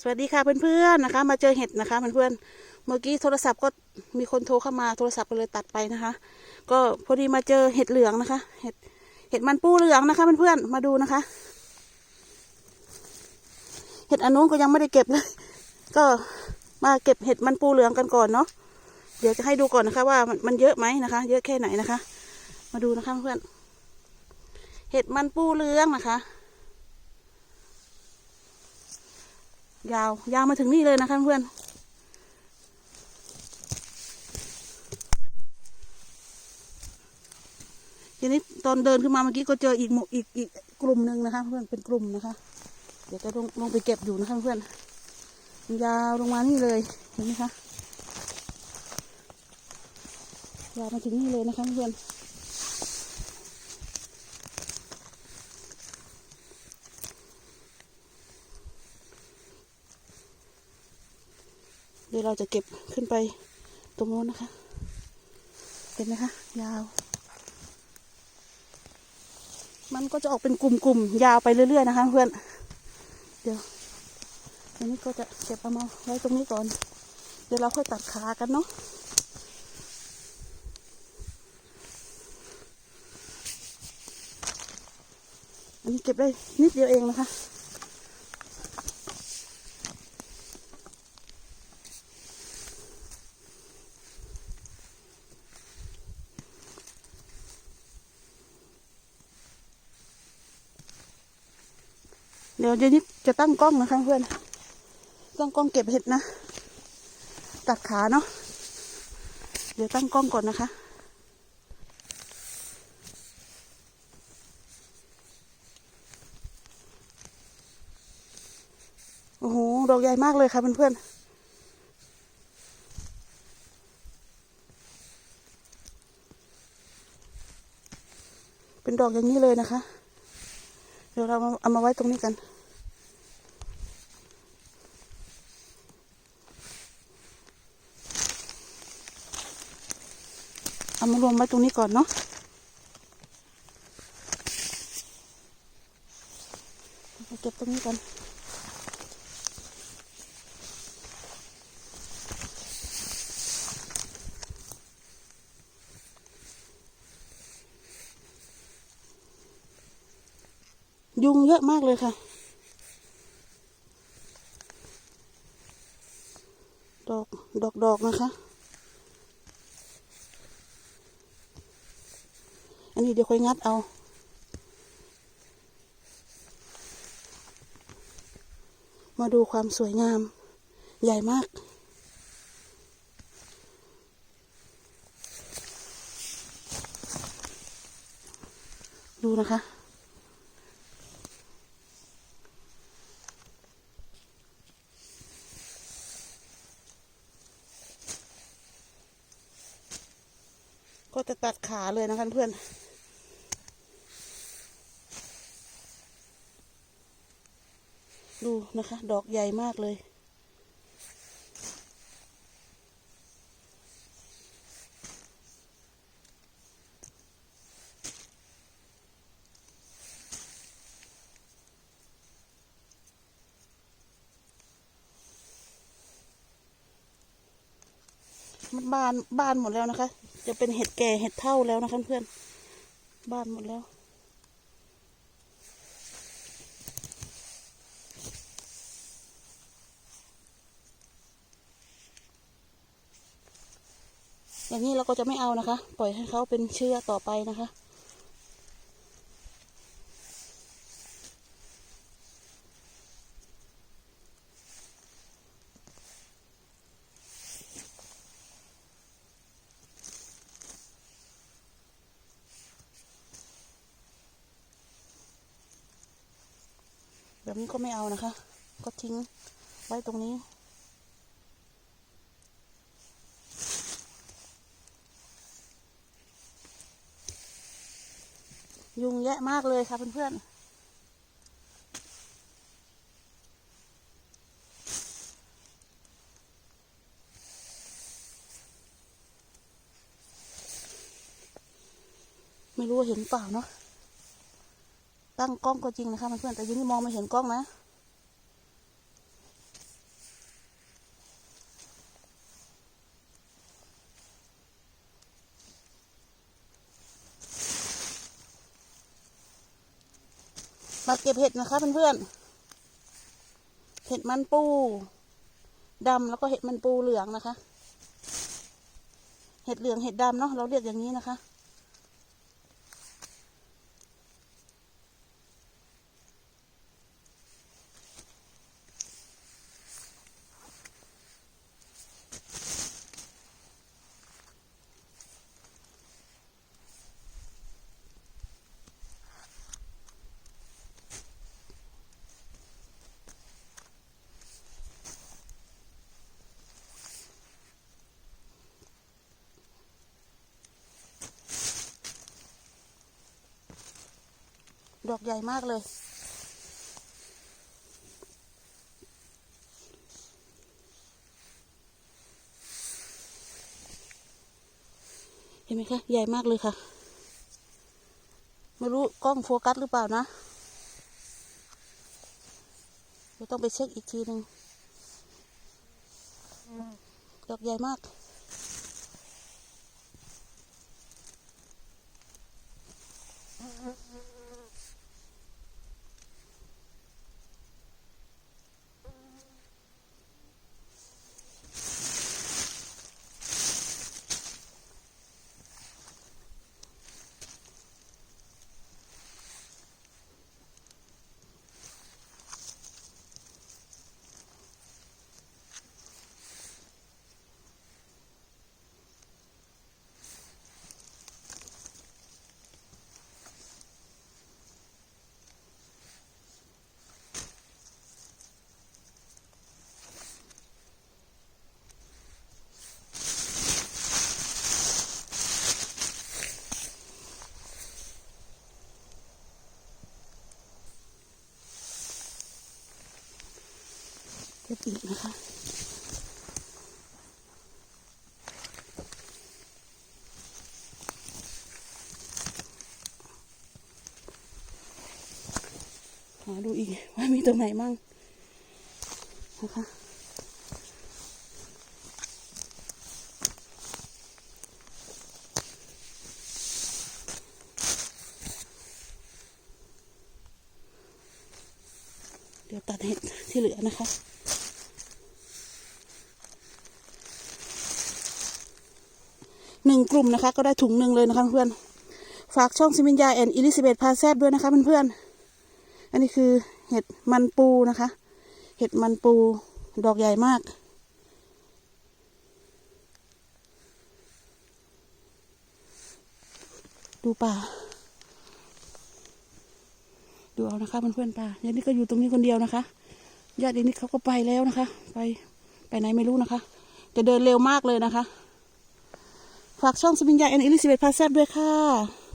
สวัสดีค่ะเพื่อนๆนะคะ มาเจอเห็ดนะคะเพื่อนๆเมื่อกี้โทรศัพท์ก็มีคนโทรเข้ามาโทรศัพท์ก็เลยตัดไปนะคะ ก็พอดีมาเจอเห็ดเหลืองนะคะ เห็ดเห็ดมันปูเหลืองนะคะเพื่อนๆมาดูนะคะ เห็ดอันนู้นก็ยังไม่ได้เก็บเลย ก็มาเก็บเห็ดมันปูเหลืองกันก่อนเนาะเดี๋ยวจะให้ดูก่อนนะคะ ว่ามันมันเยอะไหมนะคะ เยอะแค่ไหนนะคะ มาดูนะคะเพื่อนเห็ดมันปูเหลืองนะคะ ยาวยาวมาถึงนี่เลยนะคะเพื่อนทีนี้ตอนเดินขึ้นมาเมื่อกี้ก็เจออีกหมู่อีกอีกกลุ่มหนึ่งนะคะ เพื่อนเป็นกลุ่มนะคะ เดี๋ยวจะลงลงไปเก็บอยู่นะคะเพื่อนยาวลงมานี่เลยเห็นไหมคะยาวมาถึงนี่เลยนะคะเพื่อน เดี๋ยวเราจะเก็บขึ้นไปตรงโน้นนะคะเห็นไหมคะยาว มันก็จะออกเป็นกลุ่มๆยาวไปเรื่อยๆนะคะ เพื่อนเดี๋ยวอันนี้ก็จะเก็บเอามาไว้ตรงนี้ก่อน เดี๋ยวเราค่อยตัดขากันเนาะอันนี้เก็บได้นิดเดียวเองนะคะ ดี๋ยวเดี๋ยวนี้จะตั้งกล้องนะคะเพื่อน ตั้งกล้องเก็บเห็ดนะ ตัดขาเนาะ เดี๋ยวตั้งกล้องก่อนนะคะ โอ้โห ดอกใหญ่มากเลยค่ะเพื่อนๆเป็นดอกอย่างนี้เลยนะคะ เดี๋ยวเราเอามาไว้ตรงนี้กัน เอามารวมไว้ตรงนี้ก่อนเนาะเก็บตรงนี้กันยุงเยอะมากเลยค่ะ ดอก ดอก ดอกนะคะ อันนี้เดี๋ยวค่อยงัดเอา มาดูความสวยงาม ใหญ่มาก ดูนะคะก็จะตัดขาเลยนะคะเพื่อน ดู นะคะ ดอกใหญ่มากเลย มันบานบานหมดแล้วนะคะ จะเป็นเห็ดแก่เห็ดเท่าแล้วนะคะเพื่อน บานหมดแล้ว อย่างนี้เราก็จะไม่เอานะคะ ปล่อยให้เขาเป็นเชื้อต่อไปนะคะ แบบนี้ก็ไม่เอานะคะ ก็ทิ้งไว้ตรงนี้ ยุงแยะมากเลยค่ะเพื่อนๆไม่รู้ว่าเห็นเปล่าเนาะ ตั้งกล้องก็จริงนะคะเพื่อนแต่ยังนี่มองไม่เห็นกล้องนะ มาเก็บเห็ดนะคะเพื่อนๆ เห็ดมันปูดำแล้วก็เห็ดมันปูเหลืองนะคะ เห็ดเหลืองเห็ดดำเนาะเราเรียกอย่างนี้นะคะ ดอกใหญ่มากเลย เห็นไหมคะ ใหญ่มากเลยค่ะ ไม่รู้กล้องโฟกัสหรือเปล่านะเดี๋ยวต้องไปเช็คอีกทีหนึ่งดอกใหญ่มาก เก็บอีกนะคะหาดูอีกว่ามีตรงไหนมั่งนะคะเดี๋ยวตัดเห็ดที่เหลือนะคะ หนึ่งกลุ่มนะคะ ก็ได้ถุงหนึ่งเลยนะคะเพื่อนฝากช่องซิมินยาแอนอิลิซาเบธพาแซบด้วยนะคะเพื่อนๆอันนี้คือเห็ดมันปูนะคะ เห็ดมันปูดอกใหญ่มากดูป่า ดูเอานะคะเพื่อนๆป่ายายนี่ก็อยู่ตรงนี้คนเดียวนะคะ ญาตินี่เขาก็ไปแล้วนะคะ ไปไปไหนไม่รู้นะคะ จะเดินเร็วมากเลยนะคะ ฝากช่องสมิญญาแอนอิลิซาเบตพาแซบด้วยค่ะ